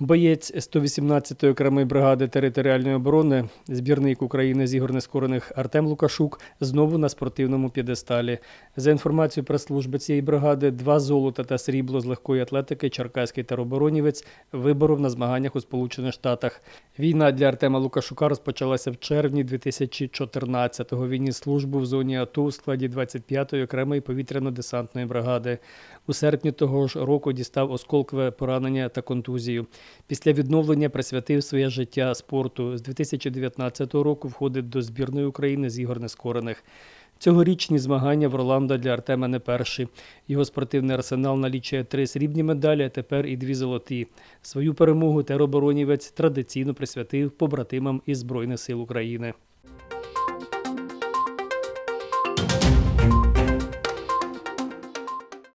Боєць 118-ї окремої бригади територіальної оборони, збірник України з ігор нескорених Артем Лукашук знову на спортивному п'єдесталі. За інформацією прес-служби цієї бригади, два золота та срібло з легкої атлетики черкаський тероборонівець виборов на змаганнях у Сполучених Штатах. Війна для Артема Лукашука розпочалася в червні 2014-го. Він ніс службу в зоні АТО у складі 25-ї окремої повітряно-десантної бригади. У серпні того ж року дістав осколкове поранення та контузію. Після відновлення присвятив своє життя спорту. З 2019 року входить до збірної України з ігор нескорених. Цьогорічні змагання в Роланда для Артема не перші. Його спортивний арсенал налічує три срібні медалі, а тепер і дві золоті. Свою перемогу тероборонівець традиційно присвятив побратимам із Збройних сил України.